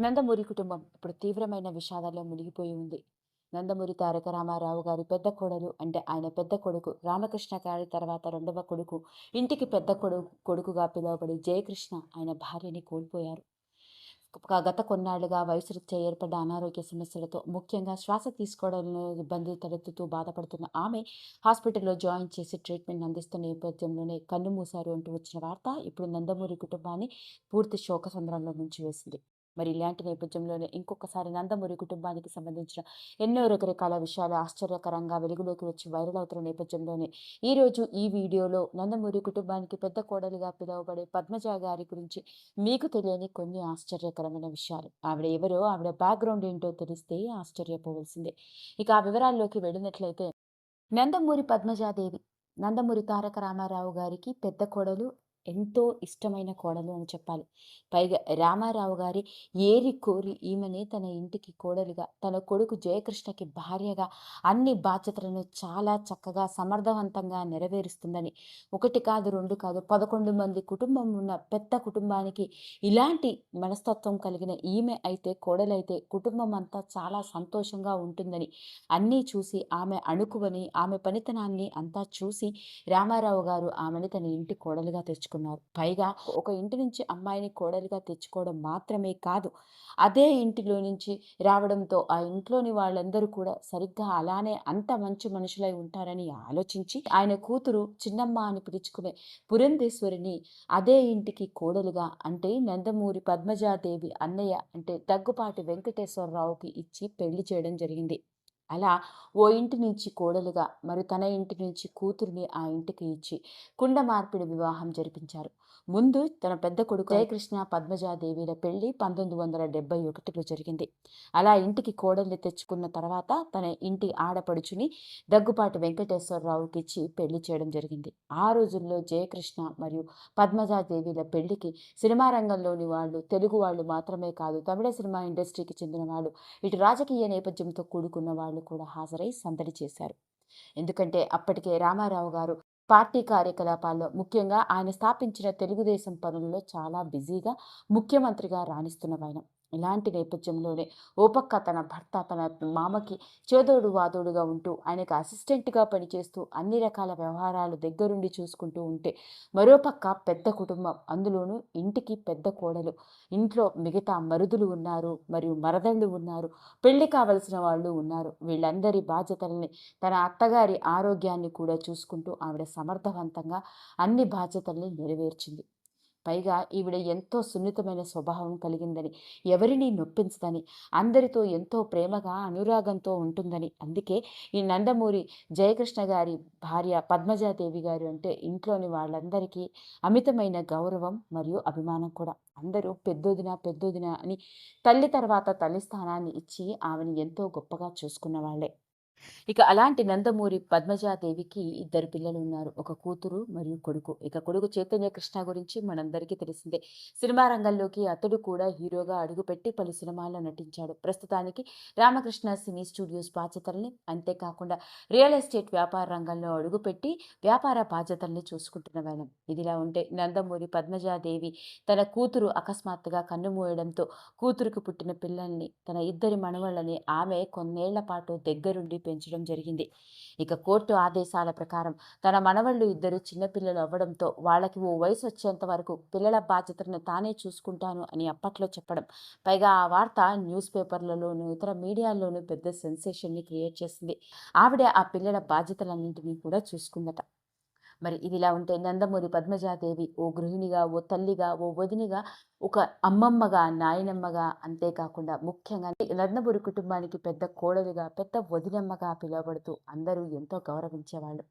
నందమూరి కుటుంబం ఇప్పుడు తీవ్రమైన విషాదాల్లో మునిగిపోయి ఉంది. నందమూరి తారక రామారావు గారి పెద్ద కోడలు అంటే ఆయన పెద్ద కొడుకు రామకృష్ణ గారి తర్వాత రెండవ కొడుకు ఇంటికి పెద్ద కొడుకు కొడుకుగా పిలువబడి జయకృష్ణ ఆయన భార్యని కోల్పోయారు. గత కొన్నాళ్ళుగా వయసురీత్యా ఏర్పడ్డ అనారోగ్య సమస్యలతో ముఖ్యంగా శ్వాస తీసుకోవడంలో ఇబ్బంది తలెత్తుతూ బాధపడుతున్న ఆమె హాస్పిటల్లో జాయిన్ చేసి ట్రీట్మెంట్ అందిస్తున్న నేపథ్యంలోనే కన్ను మూశారు అంటూ వచ్చిన వార్త ఇప్పుడు నందమూరి కుటుంబాన్ని పూర్తి శోక సంద్రంలో నుంచి వేసింది మరి ఇలాంటి నేపథ్యంలోనే ఇంకొకసారి నందమూరి కుటుంబానికి సంబంధించిన ఎన్నో రకరకాల విషయాలు ఆశ్చర్యకరంగా వెలుగులోకి వచ్చి వైరల్ అవుతున్న నేపథ్యంలోనే ఈరోజు ఈ వీడియోలో నందమూరి కుటుంబానికి పెద్ద కోడలిగా పిలువబడే పద్మజ గారి గురించి మీకు తెలియని కొన్ని ఆశ్చర్యకరమైన విషయాలు. ఆవిడ ఎవరో ఆవిడ బ్యాక్గ్రౌండ్ ఏంటో తెలిస్తే ఆశ్చర్యపోవలసిందే. ఇక ఆ వివరాల్లోకి వెళ్ళినట్లయితే నందమూరి పద్మజాదేవి నందమూరి తారక రామారావు గారికి పెద్ద కోడలు ఎంతో ఇష్టమైన కోడలు అని చెప్పాలి. పైగా రామారావు గారి ఏరి కోరి ఈమెని తన ఇంటికి కోడలుగా తన కొడుకు జయకృష్ణకి భార్యగా అన్ని బాధ్యతలను చాలా చక్కగా సమర్థవంతంగా నెరవేరుస్తుందని. ఒకటి కాదు రెండు కాదు పదకొండు మంది కుటుంబం ఉన్న పెద్ద కుటుంబానికి ఇలాంటి మనస్తత్వం కలిగిన ఈమె అయితే కోడలైతే కుటుంబం అంతా చాలా సంతోషంగా ఉంటుందని అన్నీ చూసి ఆమె అణుకువని ఆమె పనితనాన్ని అంతా చూసి రామారావు గారు ఆమెని తన ఇంటి కోడలుగా తెచ్చుకు తెచ్చుకున్నారు. పైగా ఒక ఇంటి నుంచి అమ్మాయిని కోడలిగా తెచ్చుకోవడం మాత్రమే కాదు అదే ఇంటిలో నుంచి రావడంతో ఆ ఇంట్లోని వాళ్ళందరూ కూడా సరిగ్గా అలానే అంత మంచి మనుషులై ఉంటారని ఆలోచించి ఆయన కూతురు చిన్నమ్మ అని పిలుచుకునే పురంధేశ్వరిని అదే ఇంటికి కోడలుగా అంటే నందమూరి పద్మజాదేవి అన్నయ్య అంటే దగ్గుపాటి వెంకటేశ్వరరావుకి ఇచ్చి పెళ్ళి చేయడం జరిగింది. అలా ఓ ఇంటి నుంచి కోడలుగా మరి తన ఇంటి నుంచి కూతురిని ఆ ఇంటికి ఇచ్చి కుండ మార్పిడి వివాహం జరిపించారు. ముందు తన పెద్ద కొడుకు జయకృష్ణ పద్మజాదేవిల పెళ్ళి పంతొమ్మిది వందల డెబ్బై ఒకటిలో జరిగింది. అలా ఇంటికి కోడల్ని తెచ్చుకున్న తర్వాత తన ఇంటి ఆడపడుచుని దగ్గుపాటి వెంకటేశ్వరరావుకి ఇచ్చి పెళ్ళి చేయడం జరిగింది. ఆ రోజుల్లో జయకృష్ణ మరియు పద్మజాదేవిల పెళ్ళికి సినిమా రంగంలోని వాళ్ళు తెలుగు వాళ్ళు మాత్రమే కాదు తమిళ సినిమా ఇండస్ట్రీకి చెందిన వాళ్ళు ఇటు రాజకీయ నేపథ్యంతో కూడుకున్న వాళ్ళు కూడా హాజరై సందడి చేశారు. ఎందుకంటే అప్పటికే రామారావు గారు పార్టీ కార్యకలాపాల్లో ముఖ్యంగా ఆయన స్థాపించిన తెలుగుదేశం పనుల్లో చాలా బిజీగా ముఖ్యమంత్రిగా రాణిస్తున్న ఆయన. ఇలాంటి నేపథ్యంలోనే ఓ పక్క తన భర్త తన మామకి చేదోడు వాదోడుగా ఉంటూ ఆయనకు అసిస్టెంట్గా పనిచేస్తూ అన్ని రకాల వ్యవహారాలు దగ్గరుండి చూసుకుంటూ ఉంటే మరోపక్క పెద్ద కుటుంబం. అందులోనూ ఇంటికి పెద్ద కోడలు. ఇంట్లో మిగతా మరుదులు ఉన్నారు మరియు మరదళ్ళు ఉన్నారు. పెళ్ళి కావలసిన వాళ్ళు ఉన్నారు. వీళ్ళందరి బాధ్యతల్ని తన అత్తగారి ఆరోగ్యాన్ని కూడా చూసుకుంటూ ఆవిడ సమర్థవంతంగా అన్ని బాధ్యతల్ని నెరవేర్చింది. పైగా ఈవిడ ఎంతో సున్నితమైన స్వభావం కలిగిందని ఎవరిని నొప్పించదని అందరితో ఎంతో ప్రేమగా అనురాగంతో ఉంటుందని. అందుకే ఈ నందమూరి జయకృష్ణ గారి భార్య పద్మజాదేవి గారు అంటే ఇంట్లోని వాళ్ళందరికీ అమితమైన గౌరవం మరియు అభిమానం కూడా. అందరూ పెద్దోదిన పెద్దోదిన అని తల్లి తర్వాత తల్లి స్థానాన్ని ఇచ్చి ఆమెను ఎంతో గొప్పగా చూసుకున్న వాళ్ళే. ఇక అలాంటి నందమూరి పద్మజాదేవికి ఇద్దరు పిల్లలు ఉన్నారు. ఒక కూతురు మరియు కొడుకు. ఇక కొడుకు చైతన్య కృష్ణ గురించి మనందరికీ తెలిసిందే. సినిమా రంగంలోకి అతడు కూడా హీరోగా అడుగుపెట్టి పలు సినిమాల్లో నటించాడు. ప్రస్తుతానికి రామకృష్ణ సినీ స్టూడియోస్ బాధ్యతల్ని అంతేకాకుండా రియల్ ఎస్టేట్ వ్యాపార రంగంలో అడుగుపెట్టి వ్యాపార బాధ్యతల్ని చూసుకుంటున్న వేళం ఇదిలా ఉంటే నందమూరి పద్మజాదేవి తన కూతురు అకస్మాత్తుగా కన్నుమూయడంతో కూతురుకు పుట్టిన పిల్లల్ని తన ఇద్దరి మనవళ్ళని ఆమె కొన్నేళ్ళ పాటు దగ్గరుండి పెంచడం జరిగింది. ఇక కోర్టు ఆదేశాల ప్రకారం తన మనవళ్ళు ఇద్దరు చిన్నపిల్లలు అవ్వడంతో వాళ్ళకి ఓ వయసు వచ్చేంత వరకు పిల్లల బాధ్యతలను తానే చూసుకుంటాను అని అప్పట్లో చెప్పడం. పైగా ఆ వార్త న్యూస్ పేపర్లలోనూ ఇతర మీడియాల్లోనూ పెద్ద సెన్సేషన్ని క్రియేట్ చేసింది. ఆవిడ ఆ పిల్లల బాధ్యతలన్నింటినీ కూడా చూసుకుందట. మరి ఇదిలా ఉంటే నందమూరి పద్మజాదేవి ఓ గృహిణిగా ఓ తల్లిగా ఓ వదినిగా ఒక అమ్మమ్మగా నాయనమ్మగా అంతేకాకుండా ముఖ్యంగా నందమూరి కుటుంబానికి పెద్ద కోడలుగా పెద్ద వదినమ్మగా పిలువబడుతూ అందరూ ఎంతో గౌరవించేవాళ్ళు.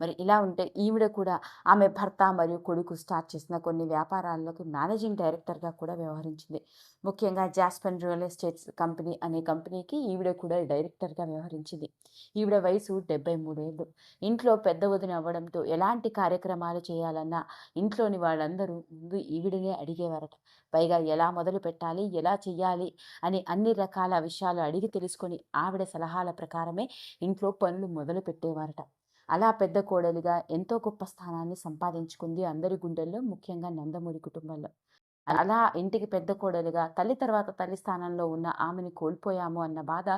మరి ఇలా ఉంటే ఈవిడ కూడా ఆమె భర్త మరియు కొడుకు స్టార్ట్ చేసిన కొన్ని వ్యాపారాల్లోకి మేనేజింగ్ డైరెక్టర్గా కూడా వ్యవహరించింది. ముఖ్యంగా జాస్పన్ రియల్ ఎస్టేట్స్ కంపెనీ అనే కంపెనీకి ఈవిడ కూడా డైరెక్టర్గా వ్యవహరించింది. ఈవిడ వయసు డెబ్బై మూడేళ్ళు ఇంట్లో పెద్ద వదిన అవ్వడంతో ఎలాంటి కార్యక్రమాలు చేయాలన్నా ఇంట్లోని వాళ్ళందరూ ముందు ఈవిడనే అడిగేవారట. పైగా ఎలా మొదలు పెట్టాలి ఎలా చెయ్యాలి అని అన్ని రకాల విషయాలు అడిగి తెలుసుకొని ఆవిడ సలహాల ప్రకారమే ఇంట్లో పనులు మొదలు పెట్టేవారట. అలా పెద్ద కోడలిగా ఎంతో గొప్ప స్థానాన్ని సంపాదించుకుంది అందరి గుండెల్లో ముఖ్యంగా నందమూరి కుటుంబంలో. అలా ఇంటికి పెద్ద కోడలుగా తల్లి తర్వాత తల్లి స్థానంలో ఉన్న ఆమెను కోల్పోయాము అన్న బాధ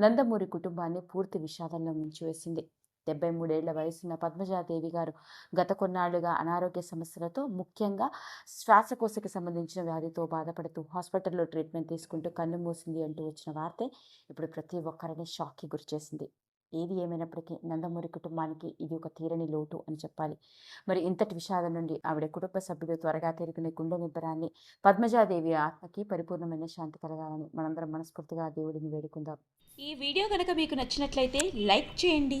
నందమూరి కుటుంబాన్ని పూర్తి విషాదంలో ముంచివేసింది. డెబ్బై మూడేళ్ళ వయసున్న పద్మజాదేవి గారు గత కొన్నాళ్ళుగా అనారోగ్య సమస్యలతో ముఖ్యంగా శ్వాసకోశకి సంబంధించిన వ్యాధితో బాధపడుతూ హాస్పిటల్లో ట్రీట్మెంట్ తీసుకుంటూ కన్ను మూసింది అంటూ వచ్చిన వార్తే ఇప్పుడు ప్రతి ఒక్కరిని షాక్కి గురిచేసింది ఏది ఏమైనప్పటికీ నందమూరి కుటుంబానికి ఇది ఒక తీరని లోటు అని చెప్పాలి. మరి ఇంతటి విషాదం నుండి ఆవిడ కుటుంబ సభ్యులు త్వరగా తిరుగునే గుండె నిబ్బరాన్ని పద్మజాదేవి ఆత్మకి పరిపూర్ణమైన శాంతి కలగాలని మనందరం మనస్ఫూర్తిగా దేవుడిని వేడుకుందాం. ఈ వీడియో కనుక మీకు నచ్చినట్లయితే లైక్ చేయండి.